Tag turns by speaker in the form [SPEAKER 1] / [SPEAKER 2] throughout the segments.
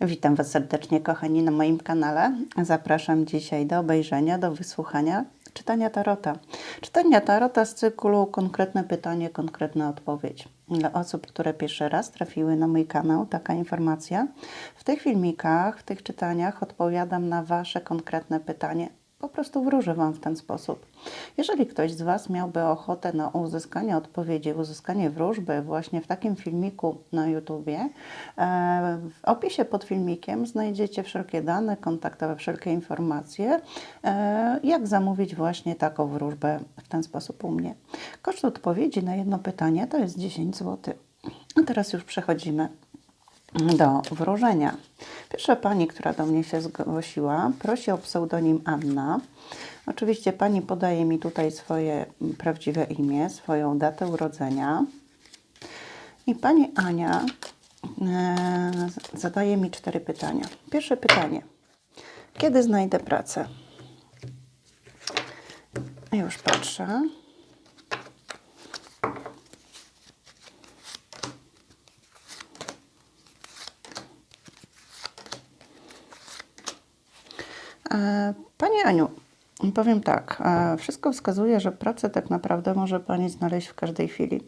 [SPEAKER 1] Witam Was serdecznie, kochani, na moim kanale. Zapraszam dzisiaj do obejrzenia, do wysłuchania czytania tarota. Czytania tarota z cyklu Konkretne pytanie, konkretna odpowiedź. Dla osób, które pierwszy raz trafiły na mój kanał, taka informacja. W tych filmikach, w tych czytaniach odpowiadam na Wasze konkretne pytanie. Po prostu wróżę Wam w ten sposób. Jeżeli ktoś z Was miałby ochotę na uzyskanie odpowiedzi, uzyskanie wróżby właśnie w takim filmiku na YouTubie, e, w opisie pod filmikiem znajdziecie wszelkie dane kontaktowe, wszelkie informacje, e, jak zamówić właśnie taką wróżbę w ten sposób u mnie. Koszt odpowiedzi na jedno pytanie to jest 10 zł. A teraz już przechodzimy do wróżenia. Pierwsza pani, która do mnie się zgłosiła, prosi o pseudonim Anna. Oczywiście pani podaje mi tutaj swoje prawdziwe imię, swoją datę urodzenia. I pani Ania e, zadaje mi cztery pytania. Pierwsze pytanie. Kiedy znajdę pracę? Już patrzę. E, Pani Aniu, powiem tak, e, wszystko wskazuje, że pracę tak naprawdę może Pani znaleźć w każdej chwili.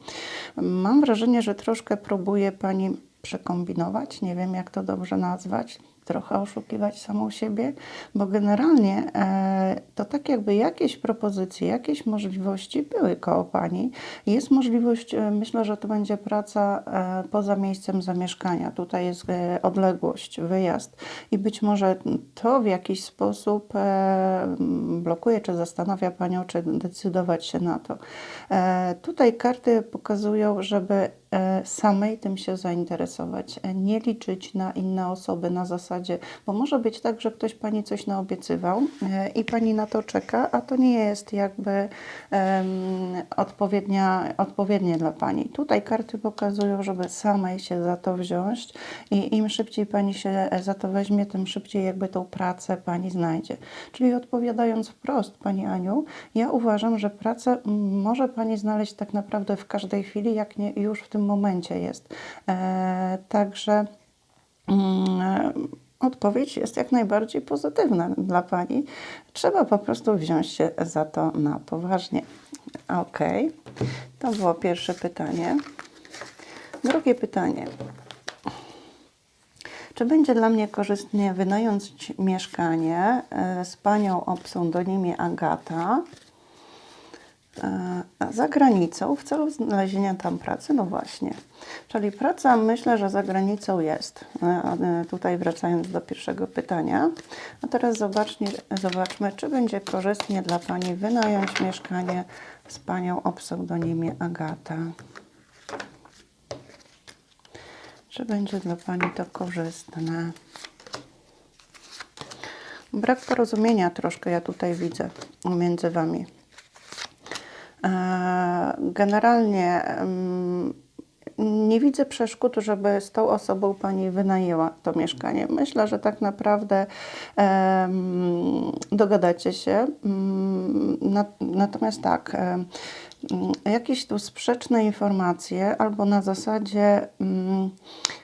[SPEAKER 1] Mam wrażenie, że troszkę próbuje Pani przekombinować, nie wiem jak to dobrze nazwać, trochę oszukiwać samą siebie, bo generalnie e, to tak jakby jakieś propozycje, jakieś możliwości były koło Pani. Jest możliwość, e, myślę, że to będzie praca e, poza miejscem zamieszkania. Tutaj jest odległość, wyjazd i być może to w jakiś sposób blokuje, czy zastanawia Panią, czy decydować się na to. Tutaj karty pokazują, żeby samej tym się zainteresować, e, nie liczyć na inne osoby na zasadzie, bo może być tak, że ktoś Pani coś naobiecywał e, i Pani na to czeka, a to nie jest jakby em, odpowiednia, odpowiednie dla Pani. Tutaj karty pokazują, żeby samej się za to wziąć i im szybciej Pani się e, za to weźmie, tym szybciej jakby tą pracę Pani znajdzie. Czyli odpowiadając wprost Pani Aniu, ja uważam, że pracę może Pani znaleźć tak naprawdę w każdej chwili, jak nie już w tym momencie jest. E, także mm, odpowiedź jest jak najbardziej pozytywna dla Pani. Trzeba po prostu wziąć się za to na poważnie. Ok, to było pierwsze pytanie. Drugie pytanie. Czy będzie dla mnie korzystnie wynająć mieszkanie e, z panią o pseudonimie Agata za granicą w celu znalezienia tam pracy? No właśnie. Czyli praca myślę, że za granicą jest. E, e, Tutaj wracając do pierwszego pytania. A teraz zobaczmy, zobaczmy, czy będzie korzystnie dla Pani wynająć mieszkanie z Panią o pseudonimie Agata. Czy będzie dla Pani to korzystne? Brak porozumienia troszkę ja tutaj widzę między Wami. E, Generalnie nie widzę przeszkód, żeby z tą osobą Pani wynajęła to mieszkanie. Myślę, że tak naprawdę dogadacie się. Mm, na, natomiast tak, jakieś tu sprzeczne informacje albo na zasadzie mm,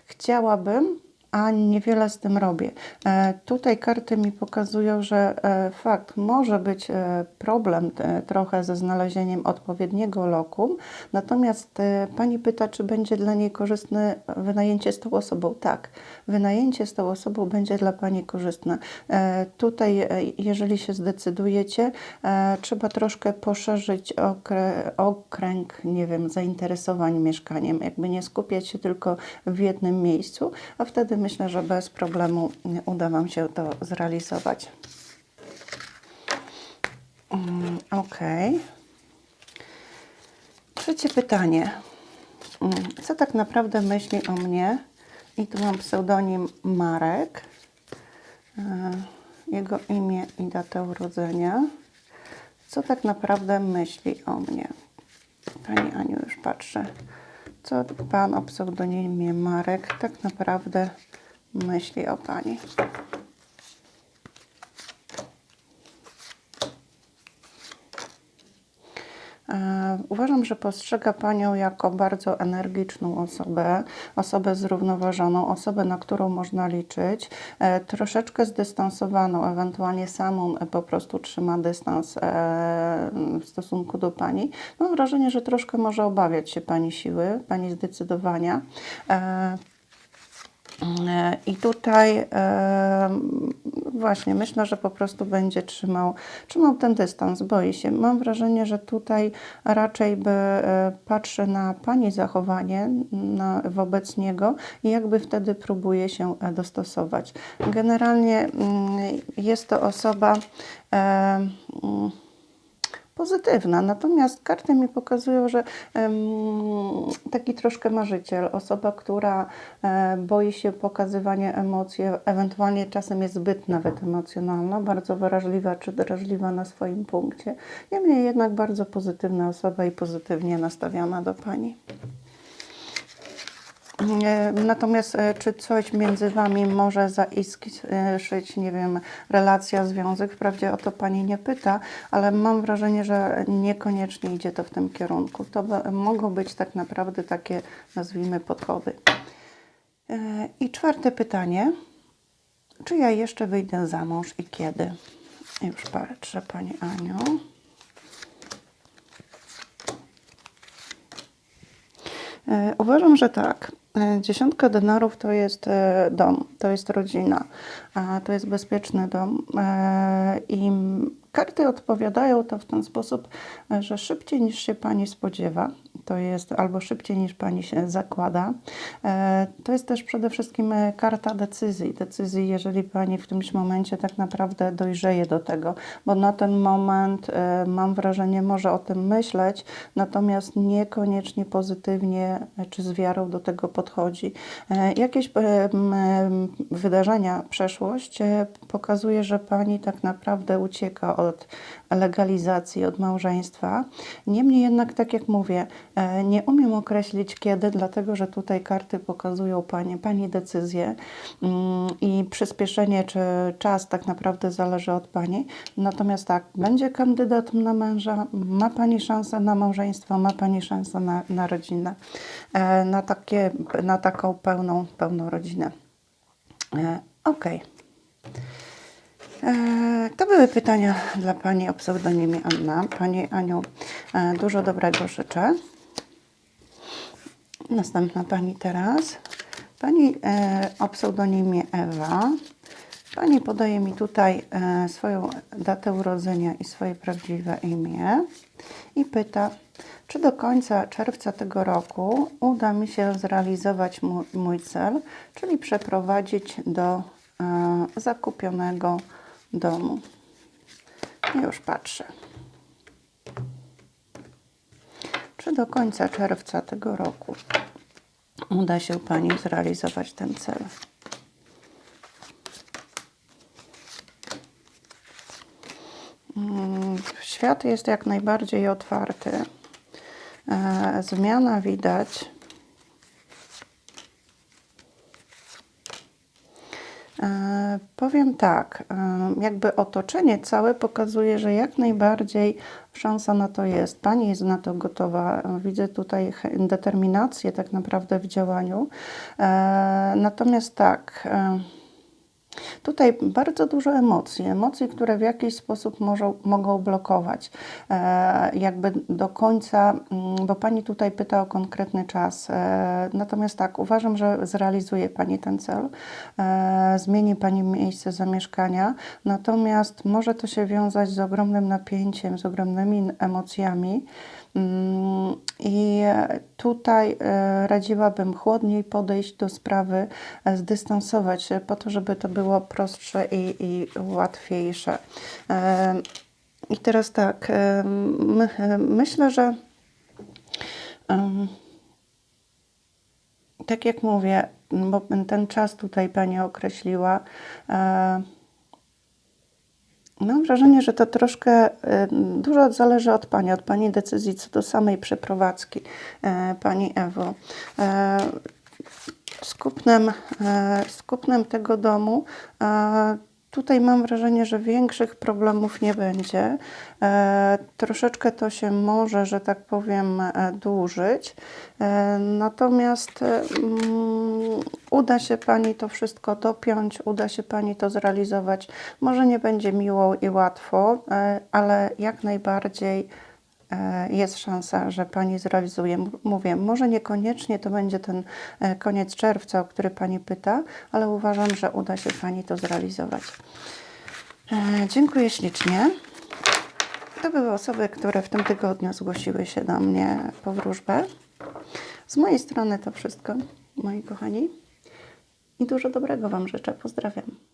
[SPEAKER 1] chciałabym, a niewiele z tym robię. E, tutaj karty mi pokazują, że e, fakt może być e, problem trochę ze znalezieniem odpowiedniego lokum, natomiast pani pyta, czy będzie dla niej korzystne wynajęcie z tą osobą. Tak, wynajęcie z tą osobą będzie dla pani korzystne. E, tutaj, e, jeżeli się zdecydujecie, e, trzeba troszkę poszerzyć okrę, okręg, nie wiem, zainteresowań mieszkaniem, jakby nie skupiać się tylko w jednym miejscu, a wtedy myślę, że bez problemu uda Wam się to zrealizować. Mm, Ok. Trzecie pytanie. Mm, Co tak naprawdę myśli o mnie? I tu mam pseudonim Marek. E, Jego imię i datę urodzenia. Co tak naprawdę myśli o mnie? Pani Aniu, już patrzę. Co Pan o pseudonimie Marek tak naprawdę myśli o Pani? Uważam, że postrzega Panią jako bardzo energiczną osobę, osobę zrównoważoną, osobę, na którą można liczyć, e, troszeczkę zdystansowaną, ewentualnie samą e, po prostu trzyma dystans e, w stosunku do Pani. Mam wrażenie, że troszkę może obawiać się Pani siły, Pani zdecydowania. E, E, I tutaj e, właśnie myślę, że po prostu będzie trzymał, trzymał ten dystans, boi się. Mam wrażenie, że tutaj raczej by e, patrzy na Pani zachowanie na, wobec niego i jakby wtedy próbuje się dostosować. Generalnie mm, jest to osoba. E, mm, pozytywna. Natomiast karty mi pokazują, że taki troszkę marzyciel, osoba, która e, boi się pokazywania emocji, ewentualnie czasem jest zbyt nawet emocjonalna, bardzo wrażliwa czy drażliwa na swoim punkcie. Niemniej jednak bardzo pozytywna osoba i pozytywnie nastawiona do Pani. E, Natomiast e, czy coś między Wami może zaiskrzyć, nie wiem, relacja, związek? Wprawdzie o to Pani nie pyta, ale mam wrażenie, że niekoniecznie idzie to w tym kierunku. To mogą być tak naprawdę takie, nazwijmy, podchody. E, I czwarte pytanie. Czy ja jeszcze wyjdę za mąż i kiedy? Już patrzę, Pani Aniu. Uważam, że tak. E, Dziesiątka denarów to jest e, dom, to jest rodzina, to jest bezpieczny dom. E, I karty odpowiadają to w ten sposób, że szybciej niż się Pani spodziewa, to jest albo szybciej niż Pani się zakłada. E, To jest też przede wszystkim e, karta decyzji. Decyzji, jeżeli Pani w którymś momencie tak naprawdę dojrzeje do tego, bo na ten moment e, mam wrażenie, może o tym myśleć, natomiast niekoniecznie pozytywnie czy z wiarą do tego podchodzi. Jakieś wydarzenia, przeszłość pokazuje, że Pani tak naprawdę ucieka od legalizacji, od małżeństwa. Niemniej jednak, tak jak mówię, e, nie umiem określić kiedy, dlatego że tutaj karty pokazują Pani, Pani decyzję mm, i przyspieszenie czy czas tak naprawdę zależy od Pani. Natomiast tak, będzie kandydatem na męża, ma Pani szansę na małżeństwo, ma Pani szansę na, na rodzinę, e, na, takie, na taką pełną, pełną rodzinę. E, Okej. E, To były pytania dla Pani o pseudonimie Anna. Pani Aniu, e, dużo dobrego życzę. Następna Pani teraz. Pani e, o pseudonimie Ewa. Pani podaje mi tutaj e, swoją datę urodzenia i swoje prawdziwe imię i pyta, czy do końca czerwca tego roku uda mi się zrealizować mój, cel, czyli przeprowadzić do e, zakupionego domu. Już patrzę. Czy do końca czerwca tego roku uda się Pani zrealizować ten cel? Mm, Świat jest jak najbardziej otwarty. E, Zmiana widać. Powiem tak, jakby otoczenie całe pokazuje, że jak najbardziej szansa na to jest. Pani jest na to gotowa. Widzę tutaj determinację tak naprawdę w działaniu. E, Natomiast tak. Tutaj bardzo dużo emocji, emocji, które w jakiś sposób może, mogą blokować. E, jakby do końca, mm, bo Pani tutaj pyta o konkretny czas. E, natomiast tak, uważam, że zrealizuje Pani ten cel, e, zmieni Pani miejsce zamieszkania, natomiast może to się wiązać z ogromnym napięciem, z ogromnymi emocjami. Mm, I tutaj e, radziłabym chłodniej podejść do sprawy, e, zdystansować się po to, żeby to było prostsze i, i łatwiejsze. E, I teraz tak, my, myślę, że tak jak mówię, bo ten czas tutaj Pani określiła, Mam wrażenie, że to troszkę dużo zależy od Pani, od Pani decyzji co do samej przeprowadzki, e, Pani Ewo. E, Z kupnem, e, z kupnem tego domu tutaj mam wrażenie, że większych problemów nie będzie. E, troszeczkę to się może, że tak powiem, e, dłużyć. E, natomiast e, mm, uda się Pani to wszystko dopiąć, uda się Pani to zrealizować. Może nie będzie miło i łatwo, e, ale jak najbardziej jest szansa, że Pani zrealizuje. Mówię, może niekoniecznie to będzie ten e, koniec czerwca, o który Pani pyta, ale uważam, że uda się Pani to zrealizować. E, Dziękuję ślicznie. To były osoby, które w tym tygodniu zgłosiły się do mnie po wróżbę. Z mojej strony to wszystko, moi kochani. I dużo dobrego Wam życzę. Pozdrawiam.